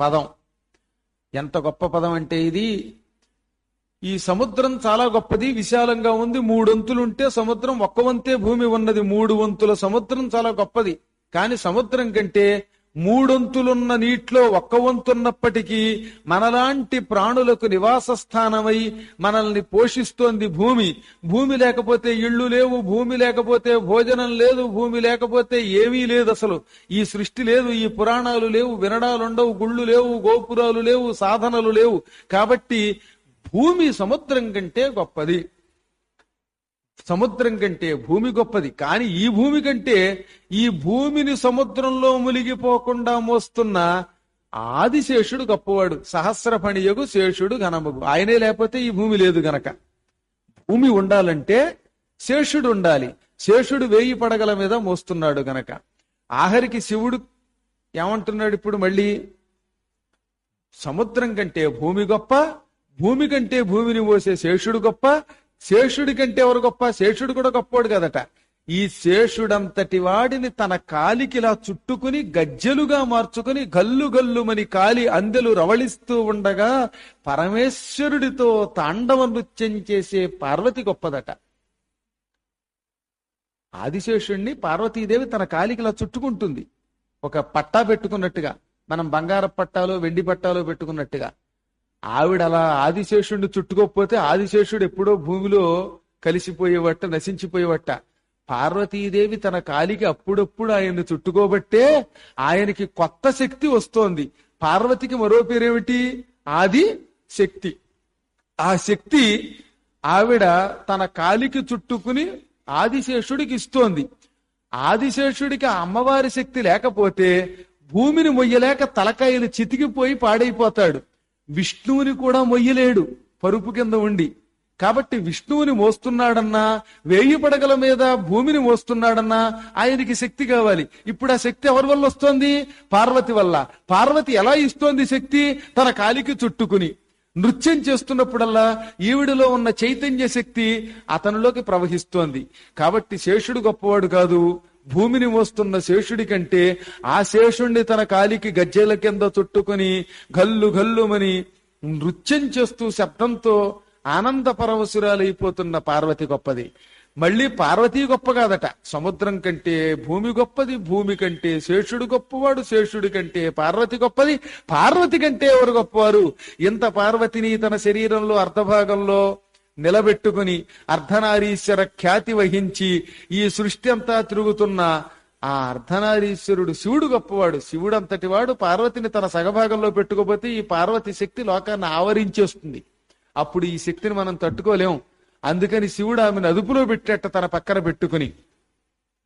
పదం. ఎంత గొప్ప పదం అంటే ఇది? ఈ సముద్రం చాలా గొప్పది విశాలంగా ఉంది. మూడొంతులుంటే సముద్రం ఒక్క వంతే భూమి ఉన్నది. మూడు వంతుల సముద్రం చాలా గొప్పది. కానీ సముద్రం కంటే మూడొంతులున్న నీటిలో ఒక్క వంతున్నప్పటికీ మనలాంటి ప్రాణులకు నివాస స్థానమై మనల్ని పోషిస్తోంది భూమి. భూమి లేకపోతే ఇళ్ళు లేవు భూమి లేకపోతే భోజనం లేదు భూమి లేకపోతే ఏమీ లేదు అసలు. ఈ సృష్టి లేదు ఈ పురాణాలు లేవు వినడాలుండవు గుళ్ళు లేవు గోపురాలు లేవు సాధనలు లేవు. కాబట్టి భూమి సముద్రం కంటే గొప్పది. సముద్రం కంటే భూమి గొప్పది. కానీ ఈ భూమి కంటే ఈ భూమిని సముద్రంలో మునిగిపోకుండా మోస్తున్న ఆదిశేషుడు గొప్పవాడు. సహస్రఫణియగు శేషుడు ఘనముగు. ఆయనే లేకపోతే ఈ భూమి లేదు గనక. భూమి ఉండాలంటే శేషుడు ఉండాలి. శేషుడు వేయి పడగల మీద మోస్తున్నాడు గనక. ఆఖరికి శివుడు ఏమంటున్నాడు ఇప్పుడు మళ్ళీ? సముద్రం కంటే భూమి గొప్ప భూమి కంటే భూమిని మోసే శేషుడు గొప్ప శేషుడి కంటే ఎవరు గొప్ప? శేషుడు కూడా గొప్పోడు కదట. ఈ శేషుడంతటి వాడిని తన కాలికిలా చుట్టుకుని గజ్జెలుగా మార్చుకుని గల్లు గల్లుమని కాలి అందెలు రవళిస్తూ ఉండగా పరమేశ్వరుడితో తాండవ నృత్యం చేసే పార్వతి గొప్పదట. ఆదిశేషుణ్ణి పార్వతీదేవి తన కాలికిలా చుట్టుకుంటుంది. ఒక పట్టా పెట్టుకున్నట్టుగా మనం బంగార పట్టాలో వెండి పట్టాలో పెట్టుకున్నట్టుగా. ఆవిడ అలా ఆదిశేషుడిని చుట్టుకోకపోతే ఆదిశేషుడు ఎప్పుడో భూమిలో కలిసిపోయేవట్ట నశించిపోయేవట్ట. పార్వతీదేవి తన కాలికి అప్పుడప్పుడు ఆయన్ని చుట్టుకోబట్టే ఆయనకి కొత్త శక్తి వస్తోంది. పార్వతికి మరో పేరేమిటి? ఆది శక్తి. ఆ శక్తి ఆవిడ తన కాలికి చుట్టుకుని ఆదిశేషుడికి ఇస్తోంది. ఆదిశేషుడికి అమ్మవారి శక్తి లేకపోతే భూమిని మొయ్యలేక తలకాయలు చితికిపోయి పాడైపోతాడు. విష్ణువుని కూడా మొయ్యలేడు పరుపు కింద ఉండి. కాబట్టి విష్ణువుని మోస్తున్నాడన్నా వేయి పడగల మీద భూమిని మోస్తున్నాడన్నా ఆయనకి శక్తి కావాలి. ఇప్పుడు ఆ శక్తి ఎవరి వల్ల వస్తోంది? పార్వతి వల్ల. పార్వతి ఎలా ఇస్తోంది శక్తి? తన కాలికి చుట్టుకుని. నృత్యం చేస్తున్నప్పుడల్లా ఈవిడిలో ఉన్న చైతన్య శక్తి అతనిలోకి ప్రవహిస్తోంది. కాబట్టి శేషుడు గొప్పవాడు కాదు. భూమిని మోస్తున్న శేషుడి కంటే ఆ శేషుణ్ణి తన కాలికి గజ్జెల కింద చుట్టుకొని గల్లు గల్లుమని నృత్యం చేస్తూ శబ్దంతో ఆనంద పరవశురాలైపోతున్న పార్వతి గొప్పది. మళ్ళీ పార్వతీ గొప్ప కాదట. సముద్రం కంటే భూమి గొప్పది భూమి కంటే శేషుడు గొప్పవాడు శేషుడి కంటే పార్వతి గొప్పది. పార్వతి కంటే ఎవరు గొప్పవారు? ఇంత పార్వతిని తన శరీరంలో అర్ధభాగంలో నిలబెట్టుకుని అర్ధనారీశ్వర ఖ్యాతి వహించి ఈ సృష్టి అంతా తిరుగుతున్న ఆ అర్ధనారీశ్వరుడు శివుడు గొప్పవాడు. శివుడు అంతటి వాడు పార్వతిని తన సగభాగంలో పెట్టుకోపోతే ఈ పార్వతి శక్తి లోకాన్ని ఆవరించేస్తుంది అప్పుడు ఈ శక్తిని మనం తట్టుకోలేం. అందుకని శివుడు ఆమెను అదుపులో పెట్టేట తన పక్కన పెట్టుకుని.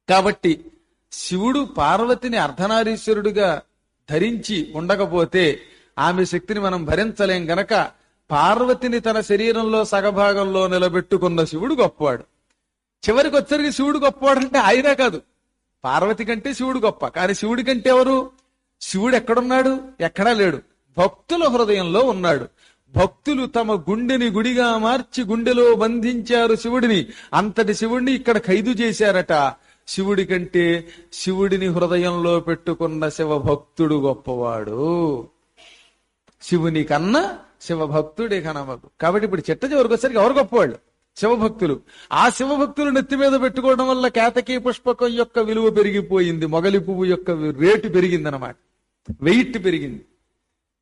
కాబట్టి శివుడు పార్వతిని అర్ధనారీశ్వరుడుగా ధరించి ఉండకపోతే ఆమె శక్తిని మనం భరించలేం గనక పార్వతిని తన శరీరంలో సగభాగంలో నిలబెట్టుకున్న శివుడు గొప్పవాడు. చివరికి వచ్చరికి శివుడు గొప్పవాడు అంటే ఆయనే కాదు. పార్వతి కంటే శివుడు గొప్ప. కానీ శివుడి కంటే ఎవరు? శివుడు ఎక్కడున్నాడు? ఎక్కడా లేడు. భక్తుల హృదయంలో ఉన్నాడు. భక్తులు తమ గుండెని గుడిగా మార్చి గుండెలో బంధించారు శివుడిని. అంతటి శివుడిని ఇక్కడ ఖైదు చేశారట. శివుడి కంటే శివుడిని హృదయంలో పెట్టుకున్న శివభక్తుడు గొప్పవాడు. శివుని కన్నా శివభక్తుడే కనమకు కాబట్టి ఇప్పుడు చిట్ట చివరికి వచ్చరికి ఎవరు గొప్పవాళ్ళు? శివభక్తులు. ఆ శివభక్తులు నెత్తి మీద పెట్టుకోవడం వల్ల కేతకీ పుష్పకం యొక్క విలువ పెరిగిపోయింది మొగలి పువ్వు యొక్క రేటు పెరిగిందనమాట వెయిట్ పెరిగింది.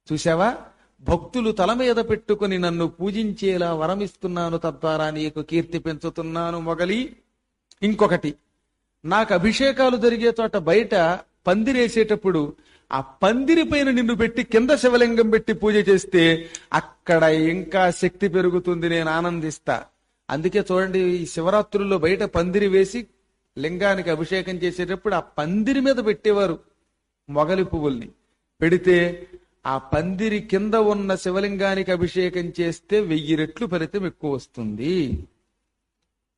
చూసావా భక్తులు తల మీద పెట్టుకుని నన్ను పూజించేలా వరమిస్తున్నాను తద్వారా నీకు కీర్తి పెంచుతున్నాను మొగలి. ఇంకొకటి నాకు అభిషేకాలు జరిగే చోట బయట పందిరేసేటప్పుడు ఆ పందిరి పైన నిన్ను పెట్టి కింద శివలింగం పెట్టి పూజ చేస్తే అక్కడ ఇంకా శక్తి పెరుగుతుంది నేను ఆనందిస్తా. అందుకే చూడండి ఈ శివరాత్రుల్లో బయట పందిరి వేసి లింగానికి అభిషేకం చేసేటప్పుడు ఆ పందిరి మీద పెట్టేవారు మొగలి పువ్వుల్ని. పెడితే ఆ పందిరి కింద ఉన్న శివలింగానికి అభిషేకం చేస్తే వెయ్యి రెట్లు ఫలితం ఎక్కువ వస్తుంది.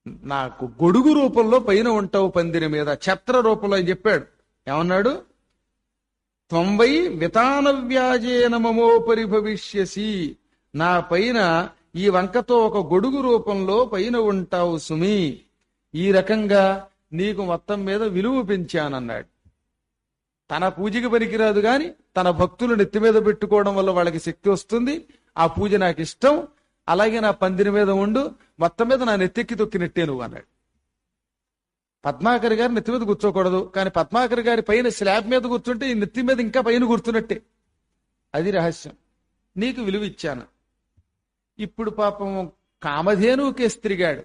నాకు గొడుగు రూపంలో పైన ఉంటావు పందిరి మీద ఛత్ర రూపంలో అని చెప్పాడు. ఏమన్నాడు? త్వంవై వితాన వ్యాజేన భవిష్యసి. నా పైన ఈ వంకతో ఒక గొడుగు రూపంలో పైన ఉంటావు సుమి. ఈ రకంగా నీకు మొత్తం మీద విలువ పెంచానన్నాడు. తన పూజకి పనికిరాదు గాని తన భక్తులు నెత్తి మీద పెట్టుకోవడం వల్ల వాళ్ళకి శక్తి వస్తుంది. ఆ పూజ నాకు ఇష్టం అలాగే నా పందిరి మీద ఉండు. మొత్తం మీద నా నెత్తెక్కి తొక్కినట్టే నువ్వు అన్నాడు. పద్మాకర్ గారి నెత్తి మీద కూర్చోకూడదు. కానీ పద్మాకర్ గారి పైన స్లాబ్ మీద కూర్చుంటే ఈ నెత్తి మీద ఇంకా పైన కూర్చున్నట్టే. అది రహస్యం. నీకు విలువ ఇచ్చాను ఇప్పుడు పాపం కామధేనువుకేసి తిరిగాడు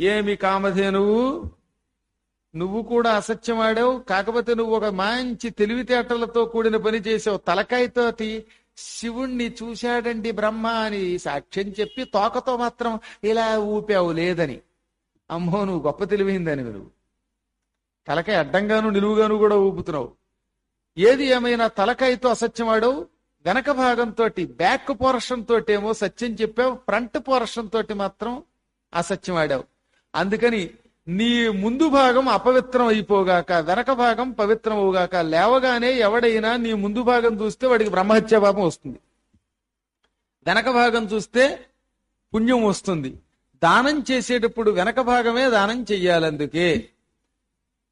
ఏమి కామధేనువు? నువ్వు కూడా అసత్యం ఆడావు కాకపోతే నువ్వు ఒక మంచి తెలివితేటలతో కూడిన పని చేసావు తలకాయతోటి శివుణ్ణి చూశాడండి బ్రహ్మ అని సాక్ష్యం చెప్పి తోకతో మాత్రం ఇలా ఊపావు లేదని. అమ్మో నువ్వు గొప్ప తెలివైందని నువ్వు. తలకాయ అడ్డంగాను నిలువుగాను కూడా ఊపుతున్నావు. ఏది ఏమైనా తలకాయతో అసత్యం ఆడావు వెనక భాగంతో బ్యాక్ పోర్షన్ తోటేమో సత్యం చెప్పావు ఫ్రంట్ పోర్షన్ తోటి మాత్రం అసత్యం ఆడావు అందుకని నీ ముందు భాగం అపవిత్రం అయిపోగాక వెనక భాగం పవిత్రం అవుగాక లేవగానే ఎవడైనా నీ ముందు భాగం చూస్తే వాడికి బ్రహ్మహత్య పాపం వస్తుంది. వెనక భాగం చూస్తే పుణ్యం వస్తుంది. దానం చేసేటప్పుడు వెనక భాగమే దానం చెయ్యాలి అందుకే.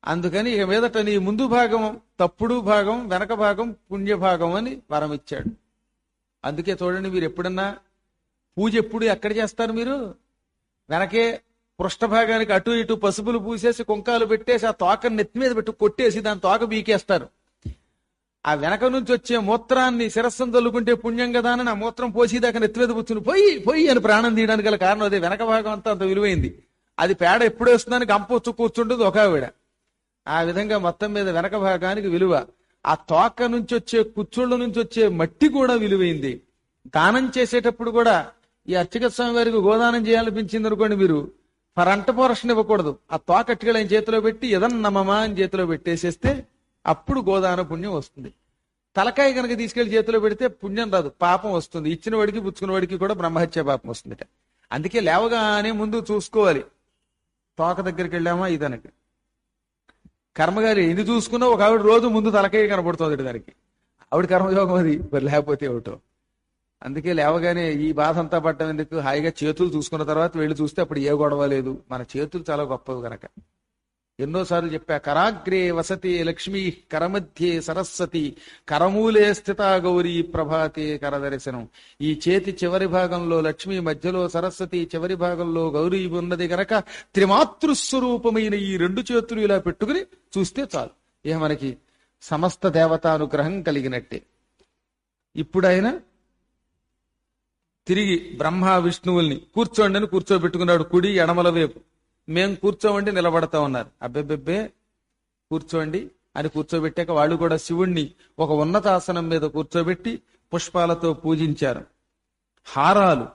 అందుకని ఇక మీదట నీ ముందు భాగం తప్పుడు భాగం వెనక భాగం పుణ్య భాగం అని వరం ఇచ్చాడు. అందుకే చూడండి మీరు ఎప్పుడన్నా పూజ ఎప్పుడు ఎక్కడ చేస్తారు మీరు? వెనకే పృష్ఠభాగానికి అటు ఇటు పసుపులు పూసేసి కుంకాలు పెట్టేసి ఆ తోకని నెత్తి మీద పెట్టి కొట్టేసి దాని తోక బీకేస్తారు. ఆ వెనక నుంచి వచ్చే మూత్రాన్ని శిరస్సును తల్లుకుంటే పుణ్యం కదా అని ఆ మూత్రం పోసేదాకా నెత్తి మీద కూర్చుని పోయి పోయి అని ప్రాణం తీయడానికి గల కారణం అదే. వెనక భాగం అంతా అంత విలువైంది. అది పేడ ఎప్పుడు వస్తుందని గంపొచ్చు కూర్చుంటుంది ఒక ఆవిడ. ఆ విధంగా మొత్తం మీద వెనక భాగానికి విలువ. ఆ తోక నుంచి వచ్చే కుచ్చుళ్ళ నుంచి వచ్చే మట్టి కూడా విలువైంది. దానం చేసేటప్పుడు కూడా ఈ అర్చక స్వామి వారికి గోదానం చేయాలనిపించింది అనుకోండి మీరు. పరంట పోరషన్ ఇవ్వకూడదు. ఆ తోక అట్టుకలు ఆయన చేతిలో పెట్టి ఎదన్నమమా అని చేతిలో పెట్టేసేస్తే అప్పుడు గోదాన పుణ్యం వస్తుంది. తలకాయ కనుక తీసుకెళ్ళి చేతిలో పెడితే పుణ్యం రాదు పాపం వస్తుంది. ఇచ్చిన వాడికి పుచ్చుకున్న వాడికి కూడా బ్రహ్మహత్య పాపం వస్తుందిట. అందుకే లేవగానే ముందు చూసుకోవాలి. తోక దగ్గరికి వెళ్ళామా? ఇదనకి. కర్మగారి ఎన్ని చూసుకున్నా ఒక ఆవిడ రోజు ముందు తలకాయ కనబడుతుంది దానికి. ఆవిడ కర్మయోగం అది మరి లేకపోతే ఏమిటో. అందుకే లేవగానే ఈ బాధ అంతా పట్టడం ఎందుకు? హాయిగా చేతులు చూసుకున్న తర్వాత వెళ్ళి చూస్తే అప్పుడు ఏ గొడవ లేదు. మన చేతులు చాలా గొప్పవి గనక. ఎన్నోసార్లు చెప్పా కరాగ్రే వసతి లక్ష్మీ కరమధ్యే సరస్వతి కరమూలే స్థిత గౌరీ ప్రభాతే కరదర్శనం. ఈ చేతి చివరి భాగంలో లక్ష్మి మధ్యలో సరస్వతి చివరి భాగంలో గౌరీ ఉన్నది గనక త్రిమాతృస్వరూపమైన ఈ రెండు చేతులు ఇలా పెట్టుకుని చూస్తే చాలు. ఇక మనకి సమస్త దేవతానుగ్రహం కలిగినట్టే. ఇప్పుడైనా తిరిగి బ్రహ్మ విష్ణువుల్ని కూర్చోండి అని కూర్చోబెట్టుకున్నాడు కుడి ఎడమల వైపు. మేము కూర్చోవండి నిలబడతా ఉన్నారు. అబ్బెబ్బెబ్బే కూర్చోండి అని కూర్చోబెట్టాక వాళ్ళు కూడా శివుణ్ణి ఒక ఉన్నత ఆసనం మీద కూర్చోబెట్టి పుష్పాలతో పూజించారు. హారాలు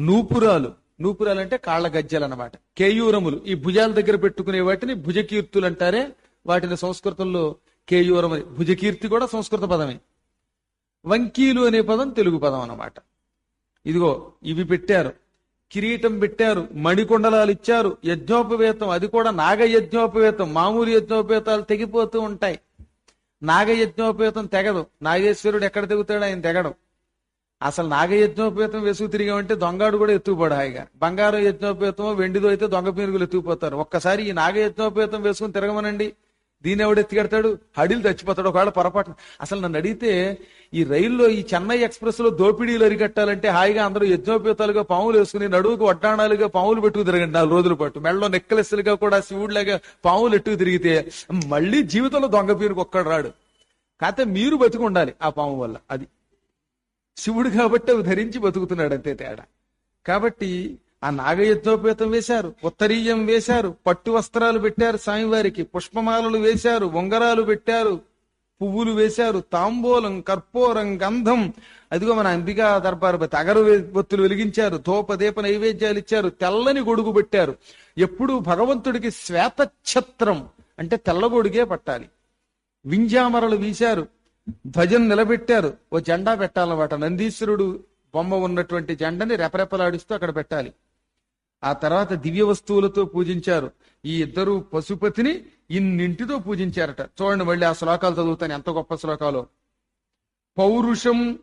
నూపురాలు. నూపురాలు అంటే కాళ్ళ గజ్జలు అన్నమాట కేయూరములు. ఈ భుజాల దగ్గర పెట్టుకునే వాటిని భుజకీర్తులు అంటారే. వాటిని సంస్కృతంలో కేయూరం భుజకీర్తి కూడా సంస్కృత పదమే. వంకీలు అనే పదం తెలుగు పదం అన్నమాట. ఇదిగో ఇవి పెట్టారు. కిరీటం పెట్టారు మణికొండలాలు ఇచ్చారు యజ్ఞోపవేతం అది కూడా నాగ యజ్ఞోపవేతం మామూలు యజ్ఞోపవేతాలు తెగిపోతూ ఉంటాయి. నాగ యజ్ఞోపేతం తెగదు. నాగేశ్వరుడు ఎక్కడ తెగుతాడు ఆయన తెగడం. అసలు నాగ యజ్ఞోపేతం వెసుగు తిరిగామంటే దొంగాడు కూడా ఎత్తుకుపోడు హాయిగా. బంగారం యజ్ఞోపేతమో వెండిదో అయితే దొంగ పీనుగులు ఎత్తుకుపోతారు. ఒక్కసారి ఈ నాగ యజ్ఞోపేతం వేసుకుని తిరగమనండి. దీని ఎవడు ఎత్తికెడతాడు? హడిలు చచ్చిపోతాడు. ఒకవేళ పొరపాటు అసలు నన్ను అడిగితే ఈ రైల్లో ఈ చెన్నై ఎక్స్ప్రెస్లో దోపిడీలు అరికట్టాలంటే హాయిగా అందరూ యజ్ఞోపేతాలుగా పాములు వేసుకుని నడువుకు వడ్డాణాలుగా పాములు పెట్టుకు తిరగండి నాలుగు రోజుల పాటు. మెడలో నెక్లెస్లుగా కూడా శివుడిలాగా పాములు ఎట్టుకు తిరిగితే మళ్ళీ జీవితంలో దొంగ పీరుకు ఒక్కడు రాడు. కాకపోతే మీరు బతికి ఉండాలి ఆ పాము వల్ల. అది శివుడు కాబట్టి అవి ధరించి బతుకుతున్నాడు అంతే తేడా. కాబట్టి ఆ నాగయజ్ఞోపేతం వేశారు ఉత్తరీయం వేశారు పట్టు వస్త్రాలు పెట్టారు స్వామివారికి పుష్పమాలలు వేశారు ఉంగరాలు పెట్టారు పువ్వులు వేశారు తాంబూలం కర్పూరం గంధం. అదిగో మన అంబికా దర్బారు తగరు అగరు వెలిగించారు ధూప దీప నైవేద్యాలు ఇచ్చారు తెల్లని గొడుగు పెట్టారు. ఎప్పుడు భగవంతుడికి శ్వేత ఛత్రం అంటే తెల్లగొడుగే పట్టాలి. వింజామరలు వీశారు ధ్వజం నిలబెట్టారు ఓ జెండా పెట్టాలన్నమాట. నందీశ్వరుడు బొమ్మ ఉన్నటువంటి జెండని రెపరెపలాడిస్తూ అక్కడ పెట్టాలి. ఆ తర్వాత దివ్య వస్తువులతో పూజించారు. ఈ ఇద్దరు పశుపతిని ఇన్నింటితో పూజించారట. చూడండి మళ్ళీ ఆ శ్లోకాలు చదువుతాను. ఎంత గొప్ప శ్లోకాలు. పౌరుషం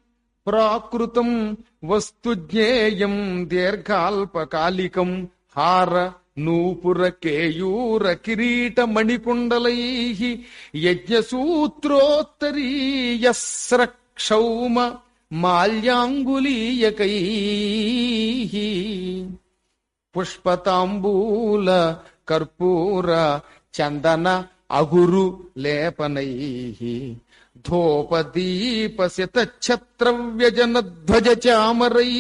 ప్రాకృతం వస్తు జ్ఞేయం దీర్ఘాల్పకాలికం హార నూపుర కేయూర కిరీట మణికుండలై యజ్ఞసూత్రోత్తరీయస్ర క్షౌమ మాల్యాంగులీయకై. పుష్పతాంబూల కర్పూర చందన అగురు లేపనై ధూపదీప ధ్వజ చామరై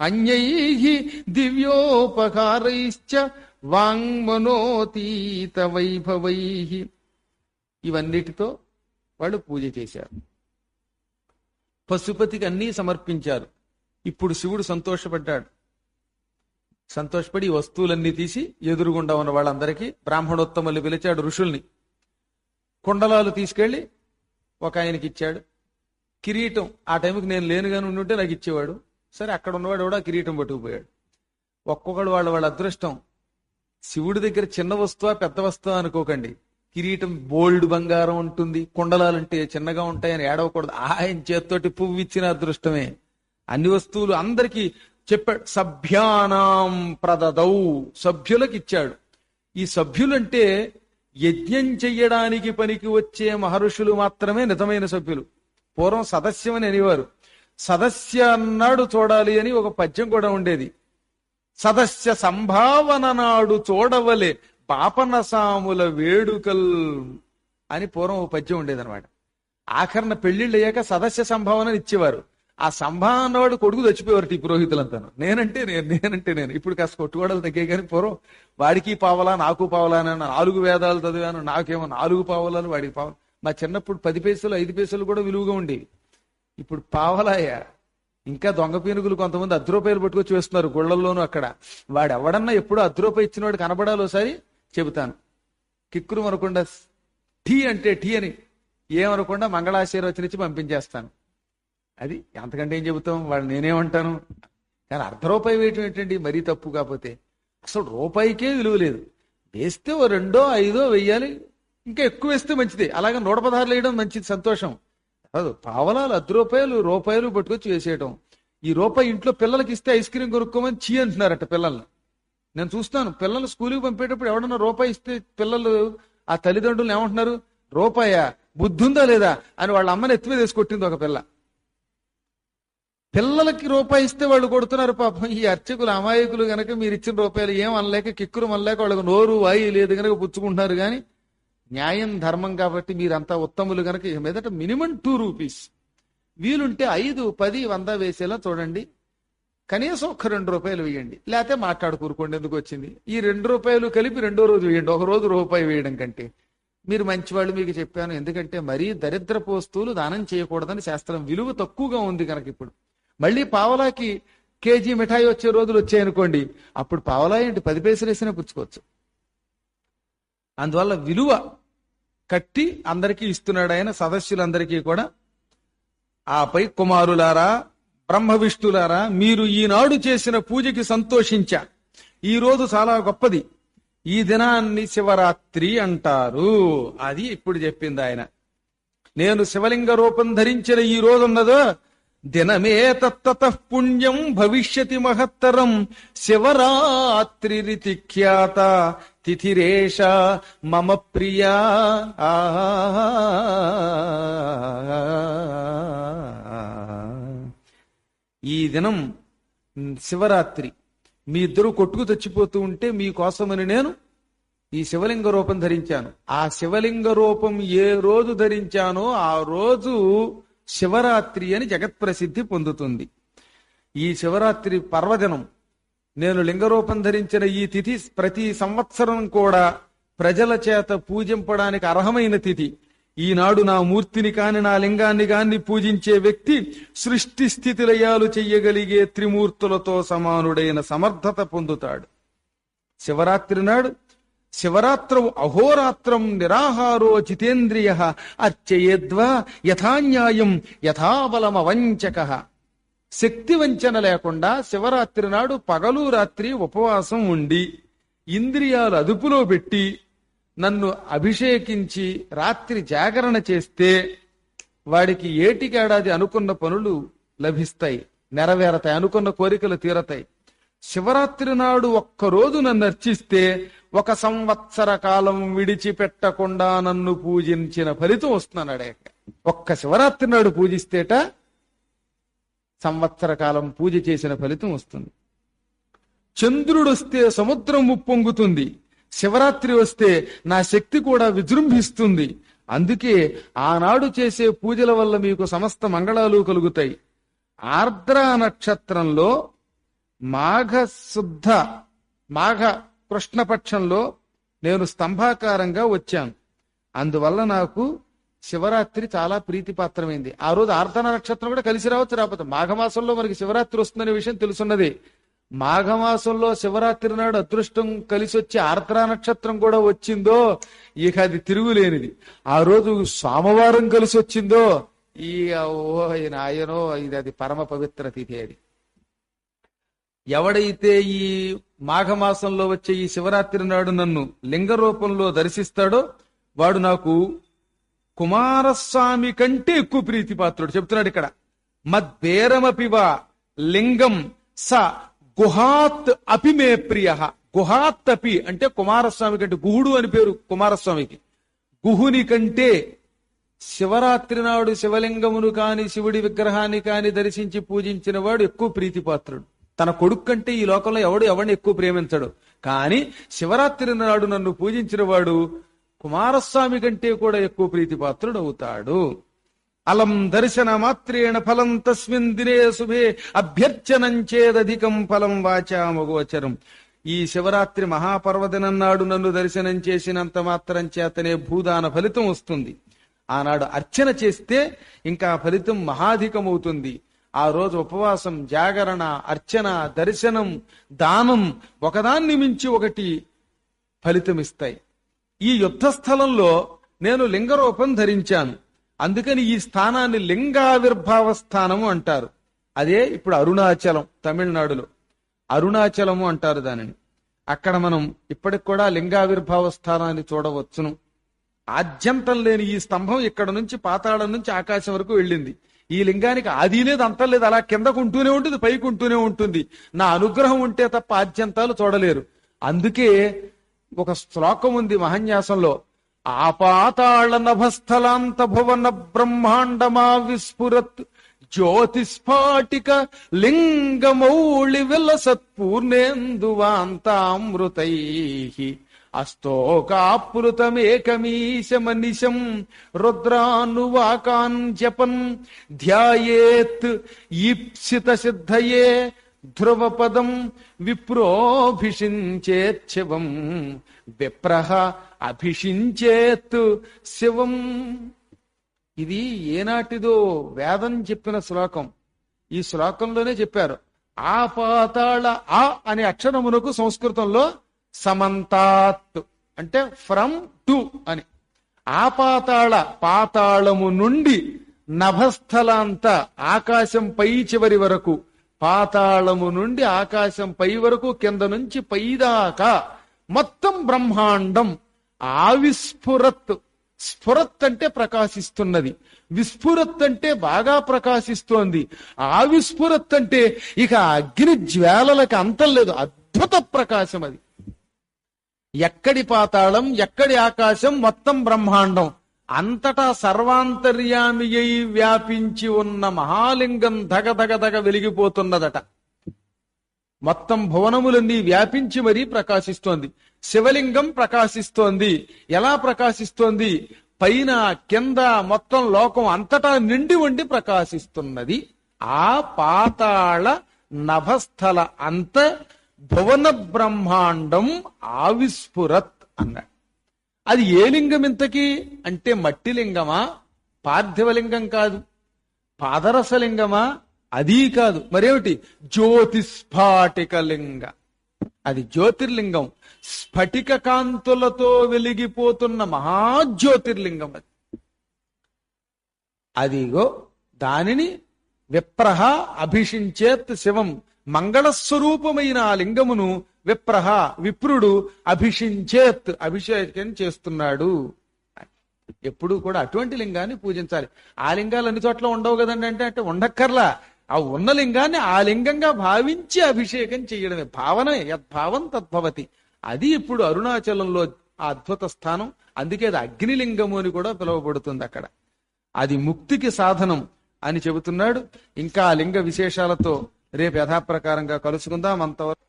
అన్యై దివ్యోపకారైశ్చ వాంగ్మనోతీత వైభవై ఇవన్నిటితో వాళ్ళు పూజ చేశారు. పశుపతికి అన్నీ సమర్పించారు. ఇప్పుడు శివుడు సంతోషపడ్డాడు. సంతోషపడి వస్తువులన్నీ తీసి ఎదురుగుండా ఉన్న వాళ్ళందరికీ బ్రాహ్మణోత్తములు పిలిచాడు ఋషుల్ని. కుండలాలు తీసుకెళ్ళి ఒక ఆయనకి ఇచ్చాడు కిరీటం ఆ టైంకి నేను లేనుగాని ఉండుంటే నాకు ఇచ్చేవాడు సరే అక్కడ ఉన్నవాడు కూడా కిరీటం పట్టుకుపోయాడు. ఒక్కొక్కడు వాళ్ళ వాళ్ళ అదృష్టం. శివుడి దగ్గర చిన్న వస్తువా పెద్ద వస్తువా అనుకోకండి. కిరీటం బోల్డ్ బంగారం ఉంటుంది కుండలాలంటే చిన్నగా ఉంటాయని ఏడవకూడదు. ఆయన చేత్తోటి పువ్వు ఇచ్చిన అదృష్టమే. అన్ని వస్తువులు అందరికీ చెప్పాడు సభ్యానాం ప్రదదౌ సభ్యులకు ఇచ్చాడు ఈ సభ్యులంటే యజ్ఞం చెయ్యడానికి పనికి వచ్చే మహర్షులు మాత్రమే నిజమైన సభ్యులు. పూర్వం సదస్యం అని అనేవారు. సదస్య అన్నాడు చూడాలి అని ఒక పద్యం కూడా ఉండేది. సదస్య సంభావన నాడు చూడవలే పాపన సాముల వేడుకల్ అని పూర్వం ఒక పద్యం ఉండేదన్నమాట. ఆఖరణ పెళ్ళిళ్ళు అయ్యాక సదస్య సంభావన ఇచ్చేవారు ఆ సంభావన వాడు కొడుకు చచ్చిపోయేవారు టీ పురోహితులంతాను. నేనంటే నేను నేనంటే నేను. ఇప్పుడు కాస్త కొట్టుకోవడాలు తగ్గే కానీ పూర్వం వాడికి పావలా నాకు పావలా అని నాలుగు వేదాలు చదివాను నాకేమో నాలుగు పావలాలు వాడికి పావలా. మా చిన్నప్పుడు పది పైసలు ఐదు పైసలు కూడా విలువగా ఉండేవి. ఇప్పుడు పావలాయా. ఇంకా దొంగ పీనుగులు కొంతమంది అర్ధ రూపాయలు పట్టుకొచ్చి వేస్తున్నారు గుళ్ళల్లోనూ అక్కడ. వాడు ఎవడన్నా ఎప్పుడు అర్ధ రూపాయి ఇచ్చిన వాడు కనబడాలి ఒకసారి? చెబుతాను. కిక్కురు అనకుండా టీ అంటే టీ అని ఏమనకుండా మంగళాశీర్వచన ఇచ్చి పంపించేస్తాను. అది అంతకంటే ఏం చెబుతాం? వాళ్ళు నేనేమంటాను కానీ అర్ధ రూపాయి వేయటం ఏంటండి? మరీ తప్పు కాకపోతే. అసలు రూపాయికే విలువ లేదు. వేస్తే ఓ రెండో ఐదో వెయ్యాలి. ఇంకా ఎక్కువ వేస్తే మంచిది. అలాగే నూట పదహారులు వేయడం మంచిది సంతోషం. కాదు పావలాలు అర్ధ రూపాయలు రూపాయలు పట్టుకొచ్చి వేసేయటం. ఈ రూపాయి ఇంట్లో పిల్లలకి ఇస్తే ఐస్ క్రీమ్ కొనుక్కోమని చీ అంటున్నారట పిల్లల్ని. నేను చూస్తాను. పిల్లలు స్కూల్కి పంపేటప్పుడు ఎవడన్నా రూపాయి ఇస్తే పిల్లలు ఆ తల్లిదండ్రులు ఏమంటున్నారు? రూపాయా? బుద్ధి ఉందా లేదా? అని వాళ్ళ అమ్మని ఎత్తిమీద వేసుకొట్టింది ఒక పిల్ల. పిల్లలకి రూపాయి ఇస్తే వాళ్ళు కొడుతున్నారు పాపం. ఈ అర్చకులు అమాయకులు గనక మీరు ఇచ్చిన రూపాయలు ఏం అనలేక కిక్కురు అనలేక వాళ్ళకి నోరు వాయి లేదు గనక పుచ్చుకుంటున్నారు కానీ న్యాయం ధర్మం కాబట్టి మీరంతా ఉత్తములు గనక ఇక మీదట మినిమం టూ రూపీస్. వీలుంటే ఐదు పది వంద వేసేలా చూడండి. కనీసం ఒక్క రెండు రూపాయలు వేయండి. లేకపోతే మాట్లాడుకూరుకోండి ఎందుకు వచ్చింది? ఈ రెండు రూపాయలు కలిపి రెండో రోజు వేయండి. ఒక రోజు రూపాయి వేయడం కంటే. మీరు మంచివాళ్ళు మీకు చెప్పాను. ఎందుకంటే మరీ దరిద్రపు వస్తువులు దానం చేయకూడదని శాస్త్రం విలువ తక్కువగా ఉంది కనుక ఇప్పుడు. మళ్ళీ పావలాకి కేజీ మిఠాయి వచ్చే రోజులు వచ్చాయనుకోండి అప్పుడు పావలా ఏంటి? పది పైసలు వేసినా పుచ్చుకోవచ్చు. అందువల్ల విలువ కట్టి అందరికీ ఇస్తున్నాడు ఆయన సదస్సులందరికీ కూడా. ఆపై కుమారులారా బ్రహ్మ విష్ణులారా మీరు ఈనాడు చేసిన పూజకి సంతోషించా. ఈ రోజు చాలా గొప్పది. ఈ దినాన్ని శివరాత్రి అంటారు. అది ఇప్పుడు చెప్పింది ఆయన. నేను శివలింగ రూపం ధరించిన ఈ రోజున్నదో దినమే తత్తత పుణ్యం భవిష్యతి మహత్తరం శివరాత్రిరితి ఖ్యాత తిథిరేష మమ ప్రియా ఈ దినం శివరాత్రి. మీ ఇద్దరు కొట్టుకు చచ్చిపోతూ ఉంటే మీకోసమని నేను ఈ శివలింగ రూపం ధరించాను. ఆ శివలింగ రూపం ఏ రోజు ధరించానో ఆ రోజు శివరాత్రి అని జగత్ ప్రసిద్ధి పొందుతుంది. ఈ శివరాత్రి పర్వదినం నేను లింగరూపం ధరించిన ఈ తిథి ప్రతి సంవత్సరం కూడా ప్రజల చేత పూజింపడానికి అర్హమైన తిథి. ఈనాడు నా మూర్తిని కాని నా లింగాన్ని కాని పూజించే వ్యక్తి సృష్టి స్థితి లయాలు చెయ్యగలిగే త్రిమూర్తులతో సమానుడైన సమర్థత పొందుతాడు. శివరాత్రి నాడు శివరాత్రం అహోరాత్రం నిరాహారో జితేంద్రియ అర్చయేద్వా యథాన్యాయం యథాబలమవంచక. శక్తి వంచన లేకుండా శివరాత్రి నాడు పగలు రాత్రి ఉపవాసం ఉండి ఇంద్రియాలు అదుపులో పెట్టి నన్ను అభిషేకించి రాత్రి జాగరణ చేస్తే వాడికి ఏటికేడాది అనుకున్న పనులు లభిస్తాయి నెరవేరతాయి అనుకున్న కోరికలు తీరతాయి. శివరాత్రి నాడు ఒక్కరోజు నన్ను అర్చిస్తే ఒక సంవత్సర కాలం విడిచిపెట్టకుండా నన్ను పూజించిన ఫలితం వస్తున్నాడు ఒక్క శివరాత్రి నాడు పూజిస్తేట సంవత్సర కాలం పూజ చేసిన ఫలితం వస్తుంది. చంద్రుడు వస్తే సముద్రం ఉప్పొంగుతుంది. శివరాత్రి వస్తే నా శక్తి కూడా విజృంభిస్తుంది. అందుకే ఆనాడు చేసే పూజల వల్ల మీకు సమస్త మంగళాలు కలుగుతాయి. ఆర్ద్ర నక్షత్రంలో మాఘ శుద్ధ మాఘ కృష్ణపక్షంలో నేను స్తంభాకారంగా వచ్చాను. అందువల్ల నాకు శివరాత్రి చాలా ప్రీతిపాత్రమైంది. ఆ రోజు ఆర్ధన నక్షత్రం కూడా కలిసి రావచ్చు రాకపోతే మాఘమాసంలో మనకి శివరాత్రి వస్తుందనే విషయం తెలుసున్నది. మాఘమాసంలో శివరాత్రి నాడు అదృష్టం కలిసి వచ్చి ఆర్ద్ర నక్షత్రం కూడా వచ్చిందో ఇక అది తిరుగులేనిది. ఆ రోజు సోమవారం కలిసి వచ్చిందో ఈ ఓ నాయనో ఇది అది పరమ పవిత్ర తిథి అది. ఎవడైతే ఈ మాఘమాసంలో వచ్చే ఈ శివరాత్రి నాడు నన్ను లింగ రూపంలో దర్శిస్తాడో వాడు నాకు కుమారస్వామి కంటే ఎక్కువ ప్రీతిపాత్రుడు. చెప్తున్నాడు ఇక్కడ. మద్బేరమపివ లింగం స గుహాత్ అపి మే ప్రియ. గుహాత్ అపి అంటే కుమారస్వామి కంటే గుహుడు అని పేరు కుమారస్వామికి. గుహుని కంటే శివరాత్రి నాడు శివలింగమును కాని శివుడి విగ్రహాన్ని కాని దర్శించి పూజించిన వాడు ఎక్కువ ప్రీతిపాత్రుడు. తన కొడుకు కంటే ఈ లోకంలో ఎవడు ఎవడిని ఎక్కువ ప్రేమించడు. కానీ శివరాత్రి నాడు నన్ను పూజించిన వాడు కుమారస్వామి కంటే కూడా ఎక్కువ ప్రీతిపాత్రుడు అవుతాడు అలం దర్శన మాత్రేణ ఫలం తస్మిన్ దినే శుభే అభ్యర్చనం చేదధికం ఫలం వాచామగోచరం ఈ శివరాత్రి మహాపర్వదినం నాడు నన్ను దర్శనం చేసినంత మాత్రం చేతనే భూదాన ఫలితం వస్తుంది. ఆనాడు అర్చన చేస్తే ఇంకా ఫలితం మహాధికమవుతుంది. ఆ రోజు ఉపవాసం జాగరణ అర్చన దర్శనం దానం ఒకదాన్ని మించి ఒకటి ఫలితమిస్తాయి. ఈ యుద్ధ స్థలంలో నేను లింగరూపం ధరించాను. అందుకని ఈ స్థానాన్ని లింగావిర్భావ స్థానము అంటారు. అదే ఇప్పుడు అరుణాచలం తమిళనాడులో. అరుణాచలము అంటారు దానిని. అక్కడ మనం ఇప్పటికి కూడా లింగావిర్భావ స్థానాన్ని చూడవచ్చును. ఆద్యంతం లేని ఈ స్తంభం ఇక్కడ నుంచి పాతాళం నుంచి ఆకాశం వరకు వెళ్ళింది. ఈ లింగానికి అది లేదు అంతం లేదు అలా కిందకు ఉంటూనే ఉంటుంది పైకి ఉంటూనే ఉంటుంది. నా అనుగ్రహం ఉంటే తప్ప ఆద్యంతాలు చూడలేరు. అందుకే ఒక శ్లోకం ఉంది మహన్యాసంలో ఆపాతాళ నభస్థలాంత భువన బ్రహ్మాండమా విస్ఫురత్ జ్యోతిస్ఫాటిక లింగమౌళి విలసత్పూర్ణేందువాంతామృతై అస్తోకాపృతమేకమీశమనిశం రుద్రానువాకాన్ జపన్ ధ్యాయేత్ ఈప్సిత సిద్ధయే ధ్రువపదం విప్రోభిషించేత్ శివం విప్రహ అభిషించేత్ శివం. ఇది ఏనాటిదో వేదం చెప్పిన శ్లోకం. ఈ శ్లోకంలోనే చెప్పారు. ఆ పాతాళ ఆ అనే అక్షరమునకు సంస్కృతంలో సమంతాత్. అంటే ఫ్రమ్ టు అని. ఆ పాతాళ పాతాళము నుండి నభస్థలాంత ఆకాశం పై చివరి వరకు పాతాళము నుండి ఆకాశం పై వరకు కింద నుంచి పైదాకా మొత్తం బ్రహ్మాండం ఆవిస్ఫురత్. స్ఫురత్ అంటే ప్రకాశిస్తున్నది. విస్ఫురత్ అంటే బాగా ప్రకాశిస్తోంది. ఆవిస్ఫురత్ అంటే ఇక అగ్ని జ్వాలలకు అంతం లేదు. అద్భుత ప్రకాశం అది. ఎక్కడి పాతాళం ఎక్కడి ఆకాశం మొత్తం బ్రహ్మాండం. అంతటా సర్వాంతర్యామి అయి వ్యాపించి ఉన్న మహాలింగం ధగధగధగ దగ వెలిగిపోతున్నదట. మొత్తం భువనములన్నీ వ్యాపించి మరీ ప్రకాశిస్తోంది. శివలింగం ప్రకాశిస్తోంది. ఎలా ప్రకాశిస్తోంది? పైన కింద మొత్తం లోకం అంతటా నిండి ఉండి ప్రకాశిస్తున్నది. ఆ పాతాళ నభస్థల అంత భువన బ్రహ్మాండం ఆవిస్ఫురత్ అన్నాడు అది ఏ లింగం ఇంతకీ? అంటే మట్టి లింగమా? పార్థివలింగం కాదు. పాదరసలింగమా అది కాదు. మరేమిటి? జ్యోతిస్ఫాటిక లింగ. అది జ్యోతిర్లింగం. స్ఫటిక కాంతులతో వెలిగిపోతున్న మహాజ్యోతిర్లింగం అది. అదిగో దానిని విప్రహ అభిషించేత్ శివం. మంగళస్వరూపమైన ఆ లింగమును విప్రహ విప్రుడు అభిషించేత్ అభిషేకం చేస్తున్నాడు. ఎప్పుడు కూడా అటువంటి లింగాన్ని పూజించాలి. ఆ లింగాలు అన్ని చోట్ల ఉండవు కదండి అంటే అంటే ఉండక్కర్లా. ఆ ఉన్న లింగాన్ని ఆ లింగంగా భావించి అభిషేకం చేయడమే. భావన యద్భావం తద్భవతి. అది ఇప్పుడు అరుణాచలంలో ఆ అద్భుత స్థానం. అందుకే అది అగ్నిలింగము అని కూడా పిలువబడుతుంది అక్కడ. అది ముక్తికి సాధనం అని చెబుతున్నాడు. ఇంకా ఆ లింగ విశేషాలతో రేపు యథాప్రకారంగా కలుసుకుందాం. అంతవరకు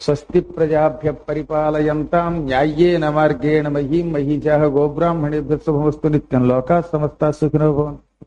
స్వస్తి ప్రజాభ్య పరిపాలయంతాం న్యాయేన మార్గేణ మహీం మహీజాహ గోబ్రాహ్మణేభ్య శుభమస్తు. నిత్యం లోకా సమస్త సుఖినో భవంతు.